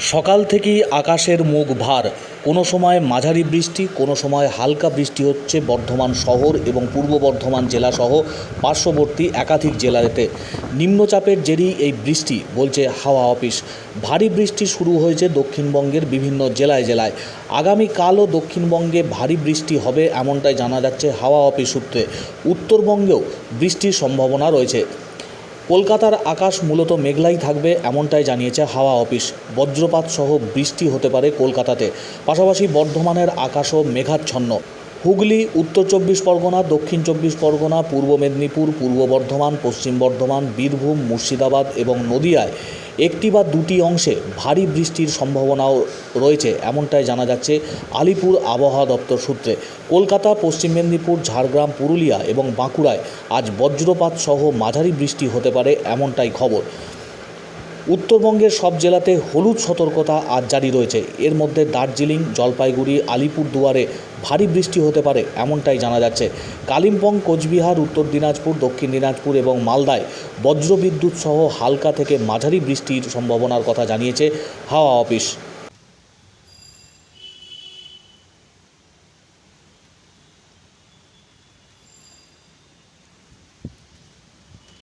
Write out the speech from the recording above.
সকাল থেকেই আকাশের মুখ ভার। কোনো সময় মাঝারি বৃষ্টি, কোনো সময় হালকা বৃষ্টি হচ্ছে বর্ধমান শহর এবং পূর্ব বর্ধমান জেলাসহ পার্শ্ববর্তী একাধিক জেলাতে। নিম্নচাপের জেরেই এই বৃষ্টি, বলছে হাওয়া অফিস। ভারী বৃষ্টি শুরু হয়েছে দক্ষিণবঙ্গের বিভিন্ন জেলায় জেলায়। আগামীকালও দক্ষিণবঙ্গে ভারী বৃষ্টি হবে এমনটাই জানা যাচ্ছে হাওয়া অফিস সূত্রে। উত্তরবঙ্গেও বৃষ্টির সম্ভাবনা রয়েছে। কলকাতার আকাশ মূলত মেঘলাই থাকবে এমনটাই জানিয়েছে হাওয়া অফিস। বজ্রপাত সহ বৃষ্টি হতে পারে কলকাতাতে। পাশাপাশি বর্ধমানের আকাশও মেঘাচ্ছন্ন। হুগলি, উত্তর চব্বিশ পরগনা, দক্ষিণ চব্বিশ পরগনা, পূর্ব মেদিনীপুর, পূর্ব বর্ধমান, পশ্চিম বর্ধমান, বীরভূম, মুর্শিদাবাদ এবং নদিয়ায় একটি বা দুটি অংশে ভারী বৃষ্টির সম্ভাবনাও রয়েছে, এমনটাই জানা যাচ্ছে আলিপুর আবহাওয়া দপ্তর সূত্রে। কলকাতা, পশ্চিম মেদিনীপুর, ঝাড়গ্রাম, পুরুলিয়া এবং বাঁকুড়ায় আজ বজ্রপাত সহ মাঝারি বৃষ্টি হতে পারে, এমনটাই খবর। উত্তরবঙ্গের সব জেলাতে হলুদ সতর্কতা আজ জারি রয়েছে। এর মধ্যে দার্জিলিং, জলপাইগুড়ি, আলিপুরদুয়ারে ভারী বৃষ্টি হতে পারে এমনটাই জানা যাচ্ছে। কালিম্পং, কোচবিহার, উত্তর দিনাজপুর, দক্ষিণ দিনাজপুর এবং মালদায় বজ্রবিদ্যুৎ সহ হালকা থেকে মাঝারি বৃষ্টির সম্ভাবনার কথা জানিয়েছে হাওয়া অফিস।